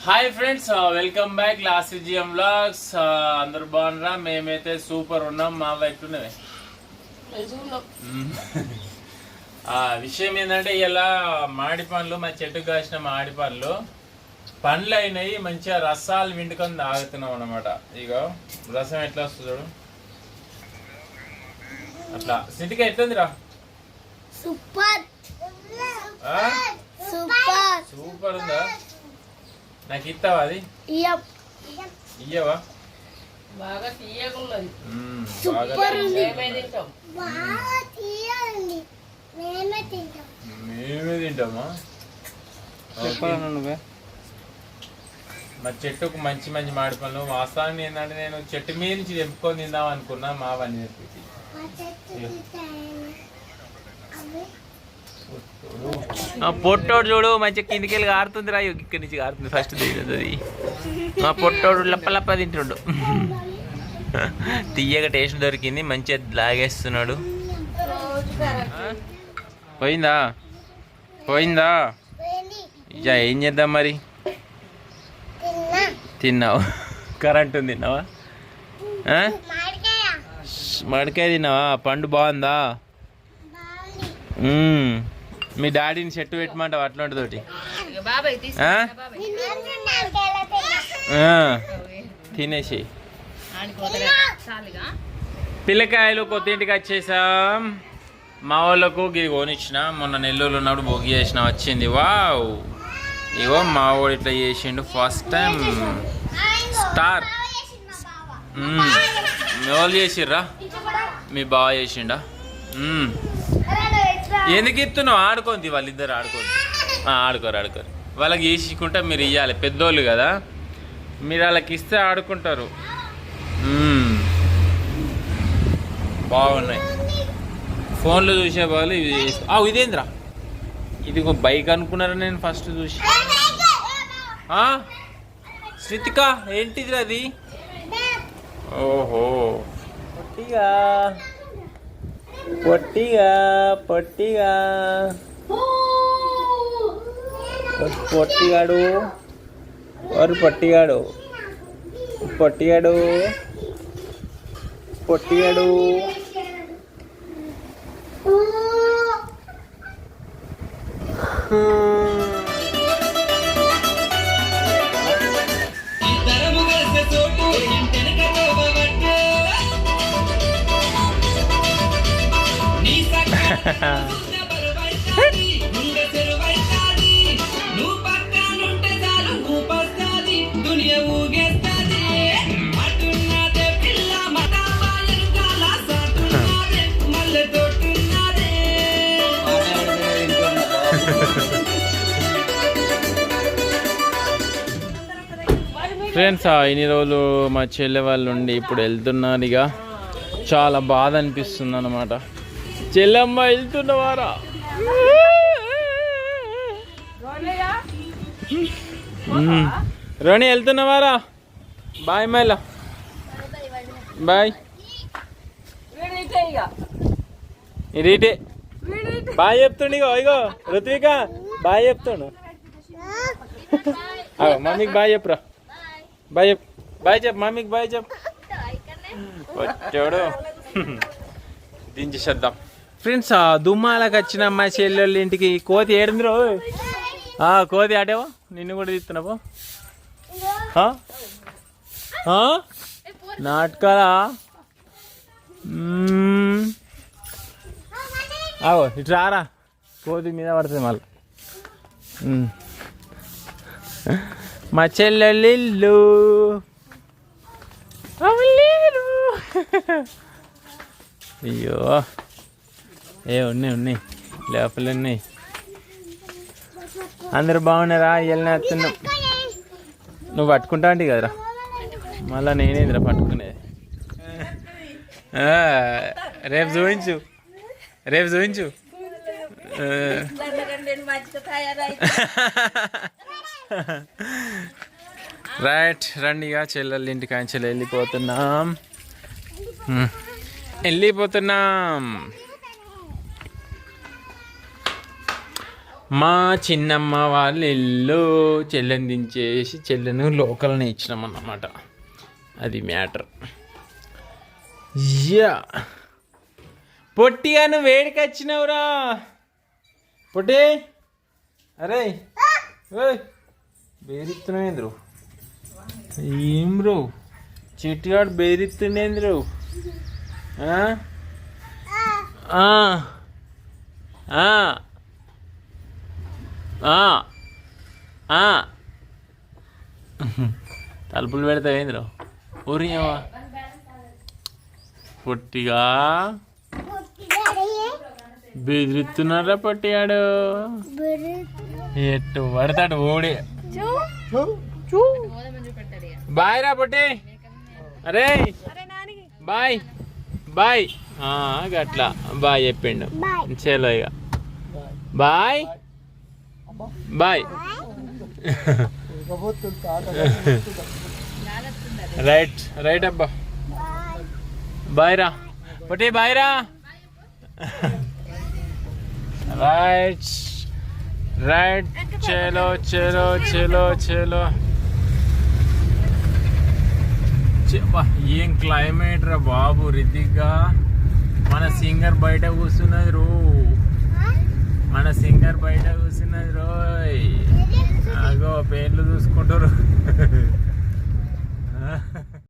Hi friends welcome back last G M blogs అందరు బాగున్నారా? మేమైతే సూపర్ ఉన్నాం. మా ఎట్లున్నవే ఆ విషయం ఏంటంటే ఇలా మామిడి పండ్లు మా చెట్టుకు కాసిన మామిడి పండ్లు పండ్లు అయినాయి మంచిగా రసాలు విండుకొని తాగుతున్నాం అనమాట ఇగో రసం ఎట్లా వస్తుంది చూడు. అట్లా. సిటికి ఎట్లుందిరా? సూపర్. సూపర్ ఉందా? నాకు ఇస్తావా అది? ఇయ్యవా? బాగా తీయకున్నది మ్మ్, సూపర్ ఉంది. మేమే తింటాం. బాగా తీయండి మేమే తింటాం. మేమే తింటామా. మా చెట్టుకు మంచి మంచి మామిడి పనులు వాస్తవానికి ఏంటంటే నేను చెట్టు మీద నుంచి తెంపుకొని తిందాం అనుకున్నా మా పని చెప్పి మా చెట్టు తింటాయని అవి పొట్టోడు చూడు మంచిగా కిందికి వెళ్ళి ఆడుతుంది రా ఇక్కడి నుంచి ఆడుతుంది ఫస్ట్ తింటుంది మా పొట్టోడు లప్ప లప్ప తింటుండు. తీయగా టేస్ట్ దొరికింది మంచిగా లాగేస్తున్నాడు? పోయిందా? పోయిందా? ఇక ఏం చేద్దాం మరి? తిన్నా తిన్నావు. కరెంట్ ఉంది తిన్నావా? మడికాయ తిన్నావా? పండు బాగుందా. మీ డాడీని చెట్టు పెట్టమంటావు ఆ, తినేసి. పిల్లకాయలు కొత్త ఇంటికి వచ్చేసాం. మా వాళ్ళకు ఇది కొనిచ్చిన. మొన్న నెల్లూరు ఉన్నప్పుడు బొగ్గి చేసిన వచ్చింది. వావ్. ఇగో మా వాడు ఇట్లా చేసిండు ఫస్ట్ టైం. స్టార్. మ్మ్. మీ వాళ్ళు చేసిర్రా మీ బావ చేసిండా. ఎందుకు ఇస్తున్నావు? ఆడుకోండి వాళ్ళిద్దరు ఆడుకోండి. ఆడుకోరు ఆడుకోరు. వాళ్ళకి చేసుకుంటే మీరు ఇవ్వాలి పెద్దోళ్ళు కదా. మీరు వాళ్ళకి ఇస్తే ఆడుకుంటారు. బాగున్నాయి. ఫోన్లో చూసే వాళ్ళు ఇవి ఇదేంద్రా? ఇది ఒక బైక్ అనుకున్నారా నేను ఫస్ట్ చూసి? శృతిక ఏంటిది అది? ఓహో. పొట్టిగా పొట్టిగా. పొట్టిగాడు. వారు పొట్టిగాడు. పొట్టిగాడు. పొట్టిగాడు. Hmm. ఫ్రెండ్స్ ఇన్ని రోజులు మా చెల్లె వాళ్ళు ఉండి ఇప్పుడు వెళ్తున్నారు ఇక చాలా బాధ అనిపిస్తుంది అనమాట చెల్లెమ్మ వెళ్తున్నవారా. రోణి వెళ్తున్నవారా? బాయ్ మైలా బాయ్. ఇరీటే బాయ్ చెప్తుండు ఇగో ఇగో ఋత్విక బాయ్ చెప్తుండు. అగో మమ్మీకి బాయ్ చెప్పురా. బాయ్ చెప్ బాయ్ చెప్ మమ్మీకి బాయ్ చెప్. వచ్చాడు. దించేసేద్దాం. ఫ్రెండ్స్ ఆ దుమ్మాలకు వచ్చిన మా చెల్లెళ్ళ ఇంటికి కోతి ఏడుందిరో ఆ కోతి ఆడేవో? నిన్ను కూడా తీస్తున్నావు నాటకాలా? మ్మ్. ఆగో ఇటు రారా. కోతి మీద పడుతుంది మళ్ళీ. మా చెల్లెళ్ళు అయ్యో. ఏ ఉన్నాయి ఉన్నాయి లోపల ఉన్నాయి అందరు బాగున్నారా? వెళ్ళినట్టున్నాం నువ్వు పట్టుకుంటా అంటే కదరా. మళ్ళా నేనేదిరా పట్టుకునేది. రేపు చూపించు. రేపు చూపించు. రైట్ రండి ఇక. చెల్లెళ్ళ ఇంటికి అంచెలు వెళ్ళిపోతున్నాం. వెళ్ళిపోతున్నాం. మా చిన్నమ్మ వాళ్ళ ఇల్లు చెల్లెని దించేసి చెల్లెను లోకల్ని ఇచ్చినాం అన్నమాట. అది మ్యాటర్. యా. పొట్టిగా నువ్వు వేడికి వచ్చినావురా. పొట్టి. అరే. ఓయ్ ఏం రో చెట్టుగాడు బేరిస్తుండేంద్రు ఆ? తలుపులు పెడతావేంద్రు ఊరియవా పొట్టిగా? బెదిరిస్తున్నారా పొట్టిగాడు. ఎట్టు పడతాడు? ఓడి. బాయ్ రా పొట్టి. అరే. బాయ్. బాయ్. ఆ, గట్లా. బాయ్ చెప్పిండు. చలో ఇక బాయ్. బాయ్. రైట్. రైట్ అబ్బా. బాయ్ రా. పొట్టి బాయ్ రా. రైట్. రైట్. చలో చలో చలో చలో. ఏం క్లైమేట్ రా బాబు రితిక్గా. మన సింగర్ బయట కూర్చున్నది రో. మన సింగర్ బయట కూర్చున్నది రోయ్. అగో పేర్లు చూసుకుంటారు